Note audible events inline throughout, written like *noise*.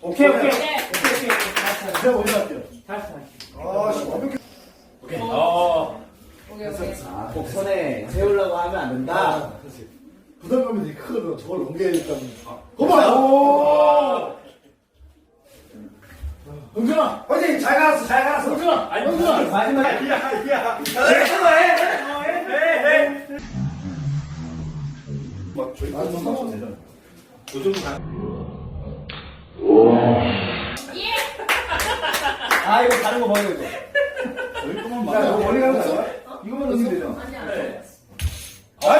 오케이, 오케이. 네. 제가 먼저 할게요. 아, 씨, 완벽해. 오케이 오케이. 꼭 손에 세우려고 하면 안 된다. 아, 그렇지. 부담감이 되게 크거든. 저걸 넘겨야겠다. 고마워! 오! 영준아! 화이팅! 잘 갈았어, 잘 갈았어. 영준아! 영준아! 마지막. 막 저희 아, 좀 상관없어 되잖아. 요 정도 가. 아, 이거 다른 거 먹어, 이거. 여기 거만 야, 이거 맞아. 머리 가는 거야? 이거만 넣으면 되잖아. 아니야. 아,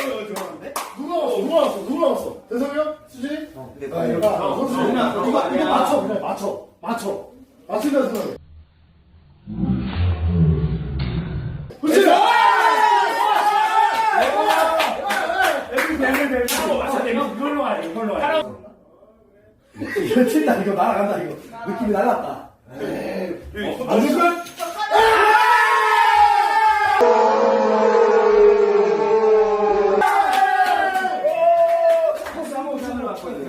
좋아하는데? 누가 왔어? 누가 왔어? 누가 왔어? 대성이 형? 수진이? 어, 아, 이거 아, 그거 수진이. 아니야, 그거 이거, 아니야. 이거 맞춰, 그래, 맞춰. 맞춰. 맞춘다 생각해. 그렇지! 이걸로 와, 이걸로 와. 이거 튄다, 이거 날아간다, 이거. 느낌이 날랐다. 안 줄까? 코스 한번 잡으러 왔거든.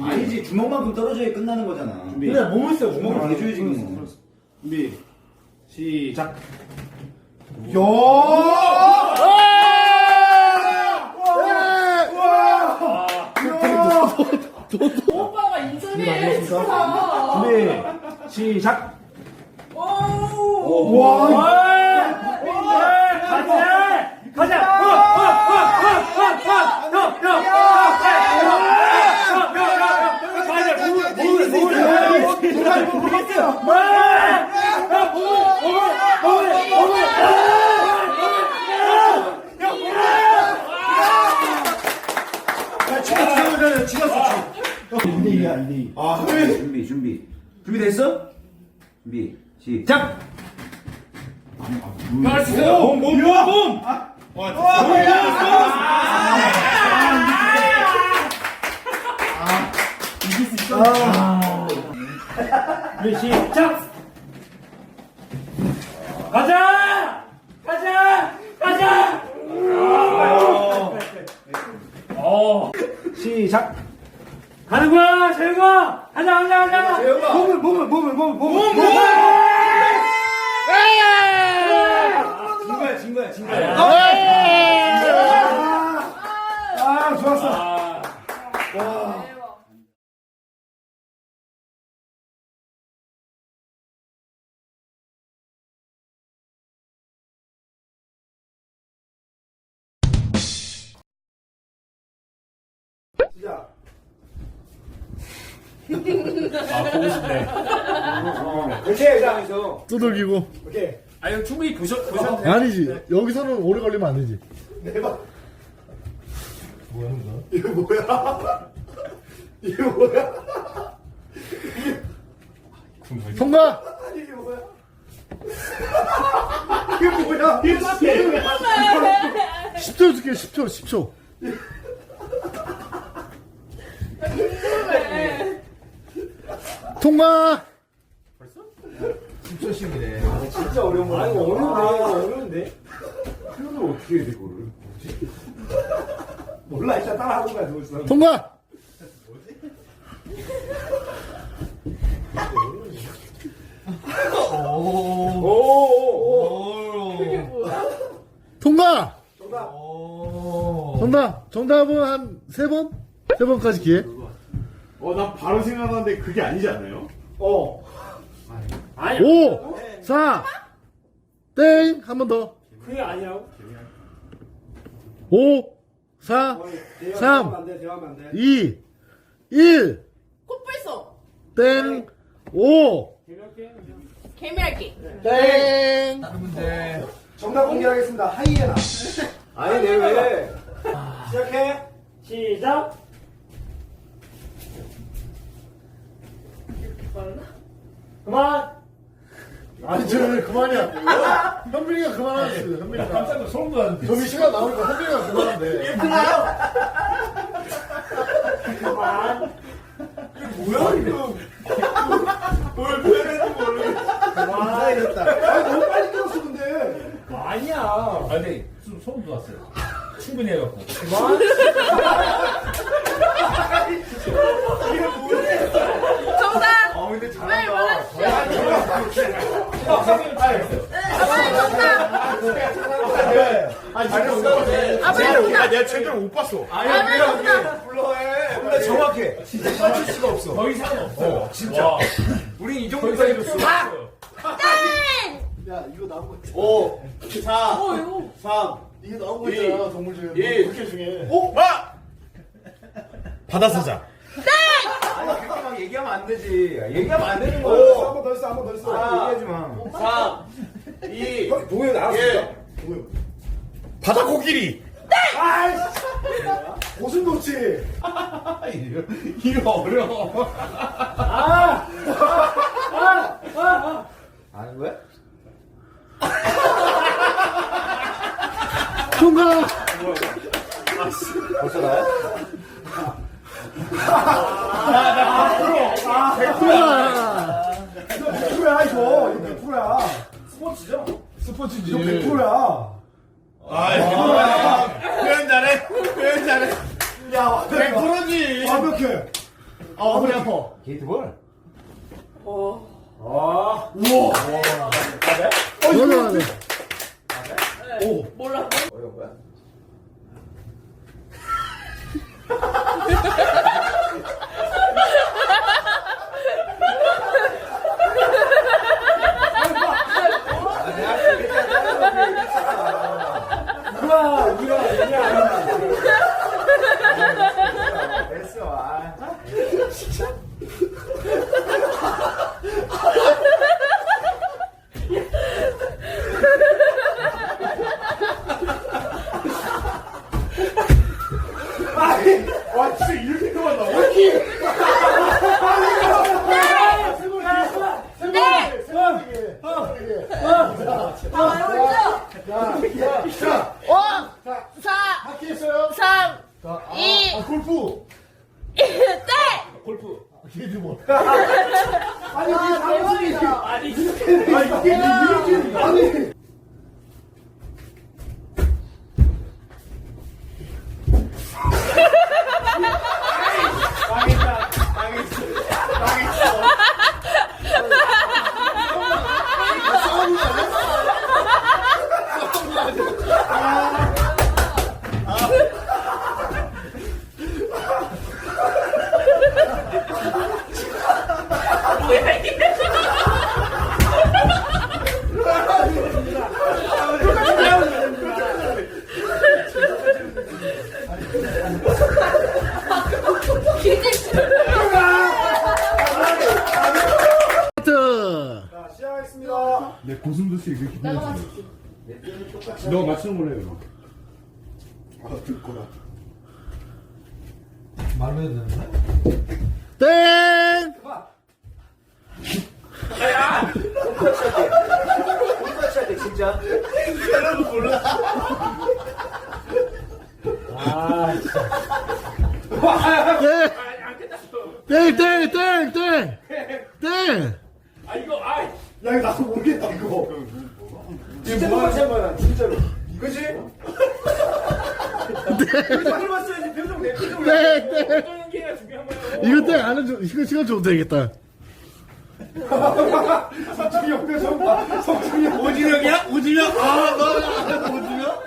아니지, 주먹만큼 떨어져야 끝나는 거잖아. 그래, 몸을 써, 주먹을. 몸을. 대줘야지, 뭐. 준비, 시작. 오빠가 인 터뷰에 했어. 준비, 시작. 오. 와, 아, 준비, 준비. 준비됐어? 준비, 시작! 몸, 몸, 몸, 몸. 준비 시작! 가자! 가자! 가자! 어. 시작! 가는 거야, 재영아! 가자, 가자, 가자! 재영아! 몸을, 몸을, 몸을, 몸을, 몸을! 몸을! 진 거야, 진 거야, 진 거야. 아, 좋았어. 대박. 시작. 아 보고 싶네. 그렇지, 회장에서. 두들기고. 오케이. 아 이거 충분히 보셨 보셨. 아니지. 여기서는 오래 걸리면 안 되지. 내봐. 뭐야, 이거? 이거 뭐야? 이거 뭐야? 통과! 이게 뭐야? 이게 뭐야? 이게 뭐야? 10초 줄게, 10초, 10초. 통과! 10초씩이네. 아, 진짜 어려운 거야. 아니, 어려운데, 이거 어려운데. 표현을 어떻게 해야 돼, 그거를? 몰라, 일단 따라하고 가야 돼, 통과! 통과! 정답. 정답! 정답은 한 세 번? 세 번까지 기회? 어, 나 바로 생각하는데 그게 아니지 않나요? 어. 아니 5, 4, 땡! 한 번 더. 그게 아니라고. 5, 4, 대화하면 삼. 안 돼, 대화하면 안 돼. 2, 1, 코뿔소. 땡! 5, 개미랄기. 땡! 정답 공개하겠습니다. 하이에나. 아니, 내 왜? 시작해. 시작. 그만. 아니, 저, 그만이야. 현빈이가 그만하지. 현빈이가. 깜짝 놀 소름 돋았는데. 저기 시간 나오니까 현빈이가 그만한대. 뭐야, 이거? 뭘 표현했는지 모르겠어. 아니, 너무 빨리 끊었어, 근데. 아니야. 아 근데 좀 소름 돋았어요. 충분히 해갖고. 정답. 아, 근데 잘한다. 아. 아니, 잘했어. 아. 내가 최근에 못 봤어. 아, 빨리 정답. 불러해. 근데 정확해. 진짜 맞출 수가 없어. 더 이상은 없어요. 진짜. 와. 우린 이더 정도 이상 없어요. 땡. 야, 이거 나온 거 있지. 5, 4, 어, 이거. 3, 이게 나온 거 있잖아, 동물중. 일. 국회 중에. 오! 아! 받아서자. 아니, 그렇게 막 얘기하면 안 되지. 얘기하면 안 되는 거야. 한번 더 있어, 한 번 더 있어. 아, 얘기하지 마. 3, 2, 동현 나왔습니다. 예. 바다 코끼리. 고슴도치. *laughs* 이거 어려워. 아 너 맞추는 걸로 해요. 아, 들 거라. 말로 해도 되나? 땡. 혼자 쳐야 돼, 진짜. 땡. 땡, 땡, 땡, 땡. 아 이거 아 야, 이거 나도 모르겠다, 이거. 진짜 똑같이 한 거야, 진짜로. 그지? 표정을 봤어야지, 표정, 내 표정을. 땡, 땡. 어떤 연기가 중요한 거예요. 이거 땡안 해줘. 이거 시간 줘도 되겠다. 성준이 형 표정 봐. 성준이 형. 오진영이야? 오진영? 아, 너, 오진영?